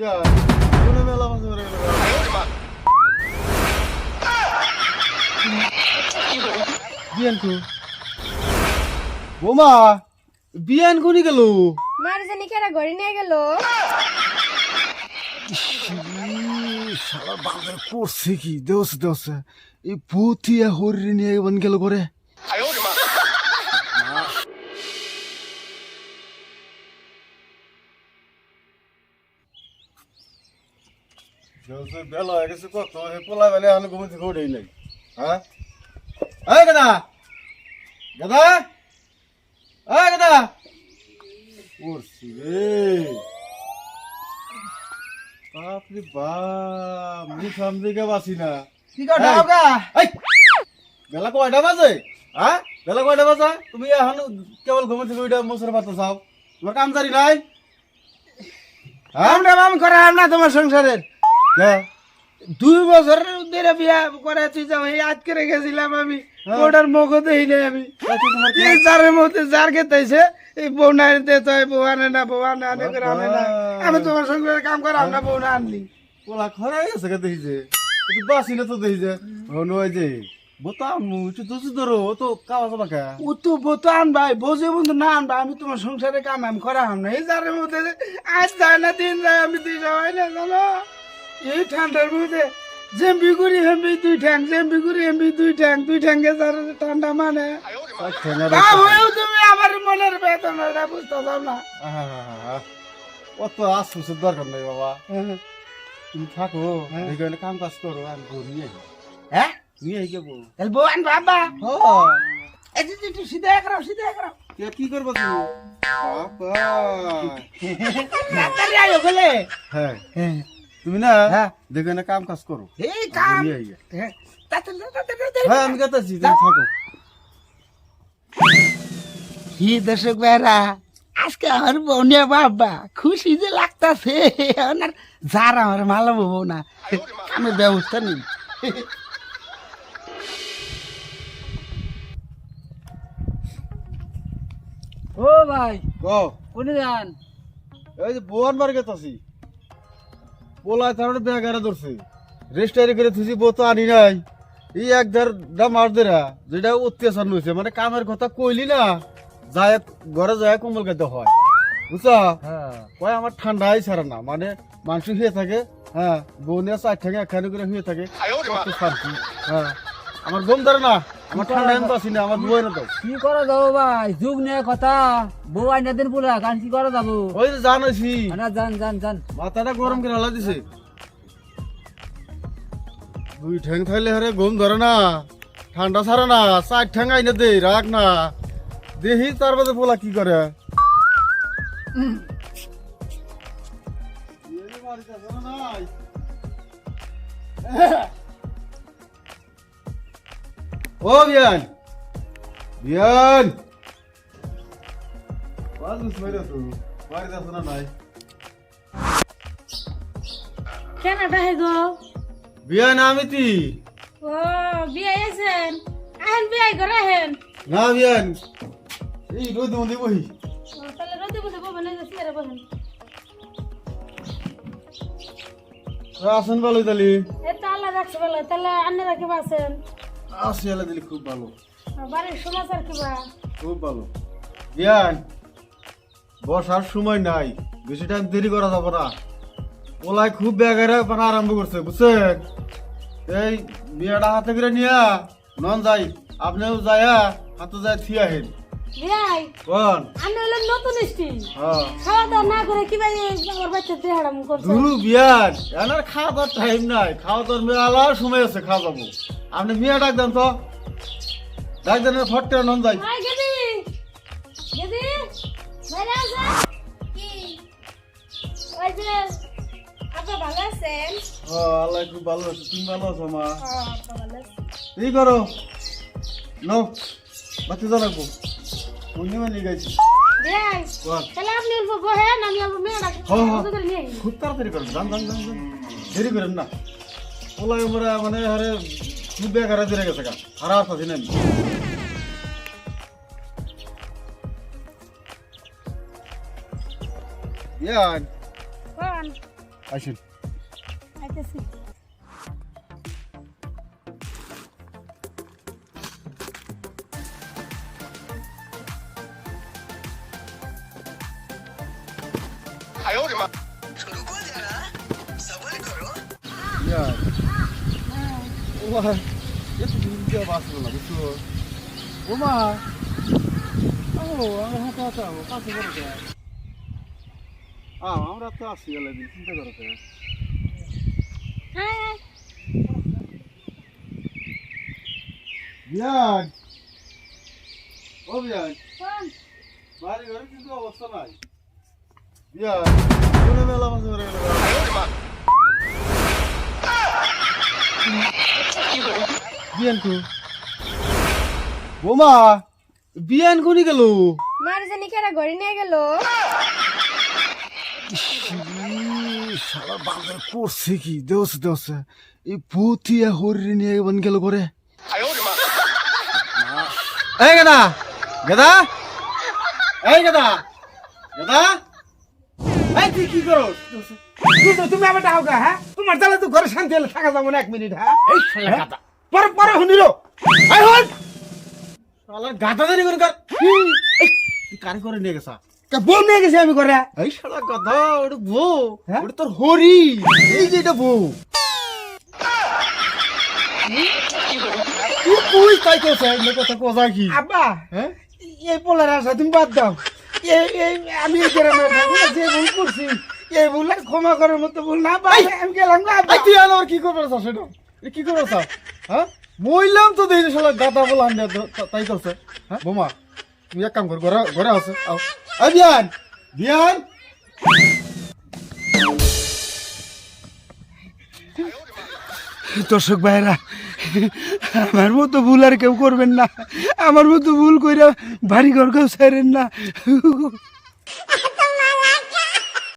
কোনে মেলা মাছ মরে গেল বিয়ান কো বোমা বিয়ান কোনি গেল? মার জানি কেরা ঘরে নিয়ে গেল। শালা বাজার করছে কি? দেওস দেওস। এই পুতিয়া হরি নিয়ে বন গেল করে বেলা হয়ে গেছে কত? পোলা বেলে আমি ঘুম থেকে উঠেই নাই। হ্যাঁ? গাদা? গাদা? গাদা? রে। বাপরে বাপ মুই সামনে কে বাসি না। কি এই বেলা কয়টা বাজে? হ্যাঁ? বেলা কয়টা বাজে? তুমি এখন কেবল ঘুম থেকে উঠে মোসর পাতা চাও তোমার কাম জারি নাই? হ্যাঁ? আমরা মাম করাম না তোমার সংসারের? দুই বছর ধরে বিয়া করে তুই যাও এই আজ করে গেছিলাম আমি। ওটার মুখ দেই নাই আমি। তোমার এই যারের মধ্যে যার খেতেছে এই বউ না আনতে তো বউ আনে না বউ আনে আনে করে আনে না। আমি তোমার সংসারের কাম করাম না বউ না আনলি। পোলা খরা গেছে কে দেখিছে তুই বাসি না তো দেখিছে হনু ওই যে আমি তোমার সংসারের কাম আমি করাম না। এই যারের মধ্যে যে আজ যায় না দিন যায় আমি দুই যাওয়াই না জানো? এই ঠান্ডার মধ্যে জেম্বি করি হেম্বি দুই ঠ্যাং জেম্বি করি হেম্বি দুই ঠ্যাং দুই ঠ্যাঙ্গে যার ঠান্ডা মানে। তাই ঠেঙা তা হয়েও তুমি আমার মনের বেদনাটা বুঝতে পারো না। অত আশ্বাসের দরকার নেই বাবা। তুমি থাকো এখানে কাম কাজ করো আমি বউ নিয়ে হ্যাঁ? নিয়ে আই কে বউ। তাহলে বউ আন বাবা হ্যাঁ এই যে একটু সিধা করাও সিধা করাও কে কি করব তুমি? বাবা। তাড়াতাড়ি আয়ো বলে হ্যাঁ। হ্যাঁ। তুমি না হ্যাঁ। দেখে না কাম কাজ করো। এই কাম। হ্যাঁ। হ্যাঁ আমি কাতাছি তুমি থাকো। কি দর্শক ভাইরা আজকে আমার বোনে বাবা খুশি যে লাগতাছে। ওনার যার আমার ভালো বউ না। কামের ব্যবস্থা নেই। ও ভাই কোনে যান? এই যে বোয়ান বার গেতাছি। পোলায় তার ব্যাগারে ধরছে। রেস্টারি করে থুছি বউ তো আনি নাই। এই এক দেড় দা মাস দেরা যেটা অত্যাচার নইছে মানে কামের কথা কইলি না যায় ঘরে যায় কম্বল খাইতে হয়। বুঝছ? হ্যাঁ। কয় আমার ঠান্ডাই ছাড়ে না মানে মানুষ শুয়ে থাকে হ্যাঁ বউ নিয়ে চার থাকে একখানে করে শুয়ে থাকে শান্তি হ্যাঁ। আমার ঘুম ধরে না। আমার ঠান্ডা আমি পাচ্ছি না আমার বউ না তো কি করা যাব ভাই যুগ নিয়ে কথা। বউ আইনা দিন পুরা গান কি করা যাব? ওই যে জানাইছি না জান জান জান। মাথাটা গরম করে হালা দিছে। দুই ঠ্যাং থাকলে হারে ঘুম ধরে না ঠান্ডা ছাড়ে না চার ঠ্যাং আইনে দে রাখ না। দেখি তার বাদে পোলা কি করে। ও বিয়ান। বিয়ান। বাজ মুসমাইরা তো বাড়িতে আছে না নাই? কেন ডাহে গো? বিয়ান আমি তি। ও বিয়ে এসেন আহেন বিয়ে করে আহেন। না বিয়ান এই রোদ মধ্যে বহি। তাহলে রোদে বসে বলবেন এই যে চেয়ারে বসেন আসেন ভালো তালি এ তো আল্লাহ রাখছে বলে তাহলে আন্নে রাখে বাসেন আসি দিলি খুব ভালো। বাড়ির সমাচার কিবা খুব ভালো। বিয়ান বসার সময় নাই। বেশি টাইম দেরি করা যাবে না। ওলাই খুব পানা আরম্ভ করছে বুঝছেন? এই বিয়াটা হাতে করে নিয়া নন যাই আপনিও যায়া হাতে যায় থিয়া হেন বিয়াই কোন? আমি হলাম নতুন স্ত্রী। খাওয়া দাওয়া না করে কিবা এই আমার বাচ্চা দেহারাম করছে? ধুরু বিয়ান এনার খাওয়া দাওয়ার টাইম নাই। খাওয়া দাওয়ার আলাদা সময় আছে খাওয়া যাব। আপনি মিয়া ডাক দেন তো। ডাক দেন ফটকে নন যাই। কি? আল্লাহ খুব ভালো আছে। তুমি ভালো আছো মা? আছেন করো? নো বাচ্চা রাখব পূর্ণিমা নিয়ে গেছি। রাখি হ্যাঁ, হ্যাঁ। নিয়ে আই। খুব তাড়াতাড়ি যান দেরি করেন না। ওলাই মানে হারে খুব বেকার দিয়ে গেছে গা আর আর পাচ্ছি না আমি। ইয়ান কোন আসেন আইতাছি বিয়ান ওমা এত দিন দিয়ে বাঁচলো না বুঝছ ওমা ও আমার হাতে হাতে আমার কাছে কে আমরা তো আসি গেলে দিন চিন্তা করো হাই বিয়ান ও বিয়ান কোন বাড়ি ঘরে কিন্তু অবস্থা নাই বিয়ান মেলা মাছ ধরে গেল বিয়ান কো বোমা বিয়ান কোনি গেল? মার জানি কেরা ঘরে নিয়ে গেল। শালা বান্দর করছে কি? দেওছে দেওছে এই পুতিয়া হরি নিয়ে বন গেল করে এই গেদা গেদা। এই গেদা গেদা। এই তুই কি করো তুমি আবার ডাও গা হ্যাঁ? তোমার তাহলে তো ঘরে শান্তি হলে থাকা যাব না এক মিনিট হ্যাঁ? এই শালা গাদা। পরে পরে শুনিল আই হন শালা গাদা দেরি করে কর এই, কারি করে নিয়ে গেছা? বউ নিয়ে গেছি আমি করে এই শালা গাদা ওটা বউ। হ্যাঁ? ওটা তোর হরি। এই যে এটা বউ। তুই তুই তাই করছে এই কথা কোজা কি? আব্বা হ্যাঁ? এই পোলার আসা তুমি বাদ দাও। এই আমি এই গ্রামে যে ভুল করছি। এই আর ক্ষমা করার মতো ভুল না এই! আমি গেলাম আব্বা এই তুই আলো কি করবে স্যার সেটা? এ কি করবে স্যার হ্যাঁ? মইলাম তো দেখি শালা গাদা বলা আনবে তাই করছে। হ্যাঁ? বোমা তুই এক কাম কর ঘরে ঘরে আছে আও। এই বিয়ান বিয়ান দর্শক ভাইরা আমার মতো ভুল আর কেউ করবেন না। আমার মতো ভুল কইরা বাড়ি ঘর কেউ ছাড়েন না।